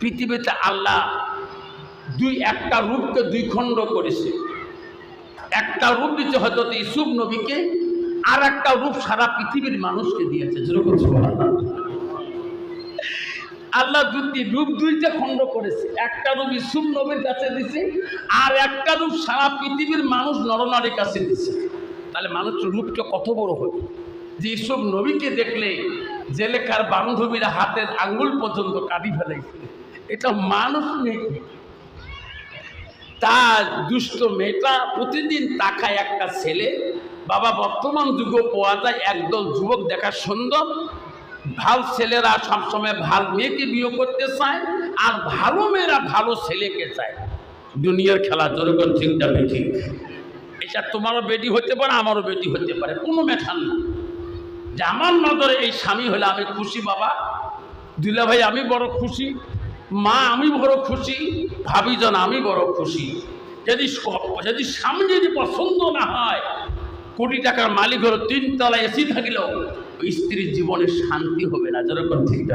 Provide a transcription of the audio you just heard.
পৃথিবীতে আল্লাহ দুই একটা রূপকে দুই খণ্ড করেছে। একটা রূপ দিচ্ছে হয়তো ইসুফ নবীকে, আর একটা রূপ সারা পৃথিবীর মানুষকে দিয়েছে। যেরকম আল্লাহ দুটি রূপ দুইটা খণ্ড করেছে। একটা রূপ ইসুফ নবীর কাছে দিছে আর একটা রূপ সারা পৃথিবীর মানুষ নরনারীর কাছে দিছে তাহলে মানুষ রূপটা কত বড় হবে? যে ইসুফ নবীকে দেখলে জেলেকার বান্ধবীরা হাতের আঙ্গুল পর্যন্ত কাটি ফেলাইছে এটা মানুষ নেই তার দুষ্ট মেয়েটা প্রতিদিন তাকায় একটা ছেলে, বাবা বর্তমান যুগে পাওয়া যায় একদল যুবক দেখা সুন্দর, ভালো ছেলেরা সবসময় ভালো মেয়েকে বিয়ে করতে চায় আর ভালো মেয়েরা ভালো ছেলেকে চায়। দুনিয়ার খেলা যেরকম চিন্তা ঠিক এটা তোমারও বেটি হতে পারে, আমারও বেটি হতে পারে, কোনো মেঠান না যে আমার নজরে এই স্বামী হলে আমি খুশি, বাবা। দুলা ভাই, আমি বড় খুশি। মা, আমি বড় খুশি ভাবি ভাবিজন, আমি বড় খুশি। যদি যদি স্বামী যদি পছন্দ না হয়, কোটি টাকার মালিক হলো তিনতলা এসি থাকলেও স্ত্রীর জীবনে শান্তি হবে না। যেরকম ঠিক